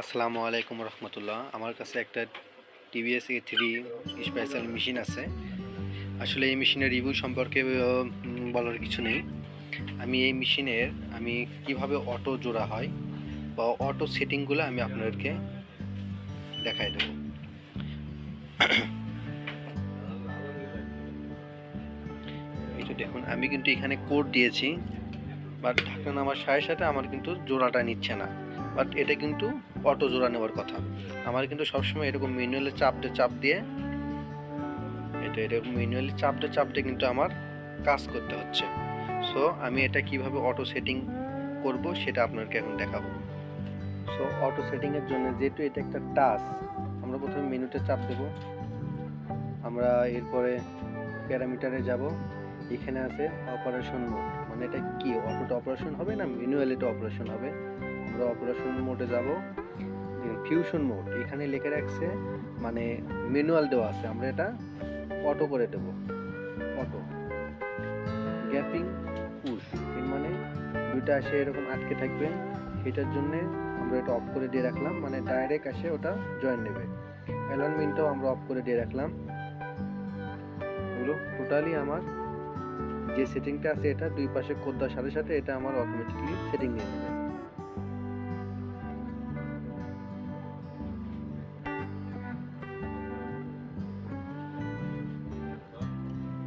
আসসালামু আলাইকুম রহমতুল্লাহ। আমার কাছে একটা TVS A three special machine আছে। আসলে এই মেশিনের রিভিউ সম্পর্কে বলার কিছু নেই। আমি এই মেশিনের আমি কীভাবে অটো জোড়া হয় বা অটো সেটিংগুলো আমি আপনাদেরকে দেখাই দেবো। এই যে দেখুন, আমি কিন্তু এখানে কোড দিয়েছি বাট ঢাকনা নামার সাথে সাথে আমার কিন্তু জোড়াটা নিচ্ছে না। বাট এটা কিন্তু অটো জোড়া নেওয়ার কথা। আমার কিন্তু সবসময় এরকম ম্যানুয়ালি চাপ দিয়ে চাপ দিয়ে, এটা এরকম ম্যানুয়ালি চাপ দিয়ে চাপ দিয়ে কিন্তু আমার কাজ করতে হচ্ছে। সো আমি এটা কীভাবে অটো সেটিং করব সেটা আপনাকে এখন দেখাবো। সো অটো সেটিংয়ের জন্য যেহেতু এটা একটা টাচ আমরা প্রথমে মেনুতে চাপ দেব। আমরা এরপরে প্যারামিটারে যাব। এখানে আছে অপারেশন মোড মানে এটা কি? অটোটা অপারেশন হবে না ম্যানুয়ালিটা অপারেশন হবে? আমরা অপারেশন মোডে যাব। ফিউশন মোড এখানে লিখে রাখছে মানে ম্যানুয়াল দেওয়া আছে, আমরা এটা অটো করে দেব। অটো গ্যাপিং পুশ এর মানে দুইটা আসে এরকম আটকে থাকবে এটার জন্য আমরা এটা অফ করে দিয়ে রাখলাম মানে ডাইরেক্ট আসে ওটা জয়েন নেবে। অ্যালাইনমেন্টটাও আমরা অফ করে দিয়ে রাখলাম। এগুলো টোটালি আমার যে সেটিংটা আছে এটা, দুই পাশে কোড দেওয়ার সাথে সাথে এটা আমার অটোমেটিকলি সেটিং নিয়ে নেবে।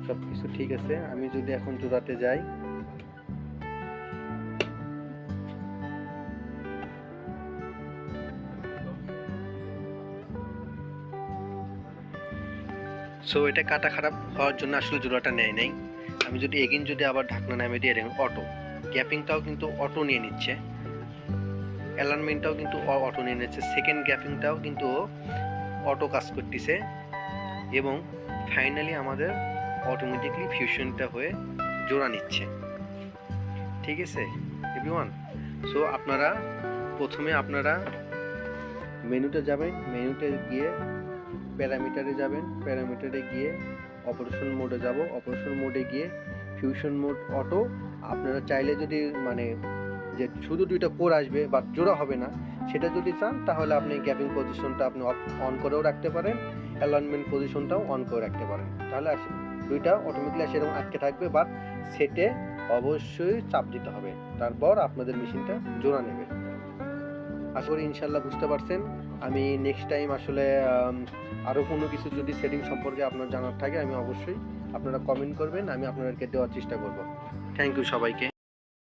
সব কিছু ঠিক আছে। আমি যদি এখন জোড়াতে যাই। সো এটা কাটা খারাপ হওয়ার জন্য আসলে জোড়াটা নেয় নাই। আমি যদি এগিন যদি আবার ঢাকনা নামে দিয়ে দেখুন অটো গ্যাপিংটাও কিন্তু অটো নিয়ে নিচ্ছে। অ্যালার্নমেন্টটাও কিন্তু অটো নিয়ে নিচ্ছে। সেকেন্ড গ্যাপিংটাও কিন্তু অটো কাজ করতেছে। এবং ফাইনালি আমাদের অটোমেটিকলি ফিউশনটা হয়ে জোড়া নিচ্ছে। ঠিক আছে এভরিওয়ান সো আপনারা প্রথমে আপনারা মেনুতে যাবেন, মেনুতে গিয়ে প্যারামিটারে যাবেন, প্যারামিটারে গিয়ে অপারেশন মোডে যাব। অপারেশন মোডে গিয়ে ফিউশন মোড অটো আপনারা চাইলে যদি মানে যে শুধু দুইটা কোর আসবে বা জোড়া হবে না, সেটা যদি চান, তাহলে আপনি গ্যাপিং পজিশনটা আপনি অন করেও রাখতে পারেন অ্যালাইনমেন্ট পজিশনটাও অন করে রাখতে পারেন। তাহলে দুইটা অটোমেটিকলি সেরকম আটকে থাকবে বাট সেটে অবশ্যই চাপ দিতে হবে। তারপর আপনাদের মেশিনটা জোড়া নেবে। আশা করি ইনশাল্লাহ বুঝতে পারছেন। আমি নেক্সট টাইম আসলে আরও কোনো কিছু যদি সেটিং সম্পর্কে আপনার জানার থাকে, আমি অবশ্যই আপনারা কমেন্ট করবেন, আমি আপনাদেরকে দেওয়ার চেষ্টা করব। থ্যাংক ইউ সবাইকে।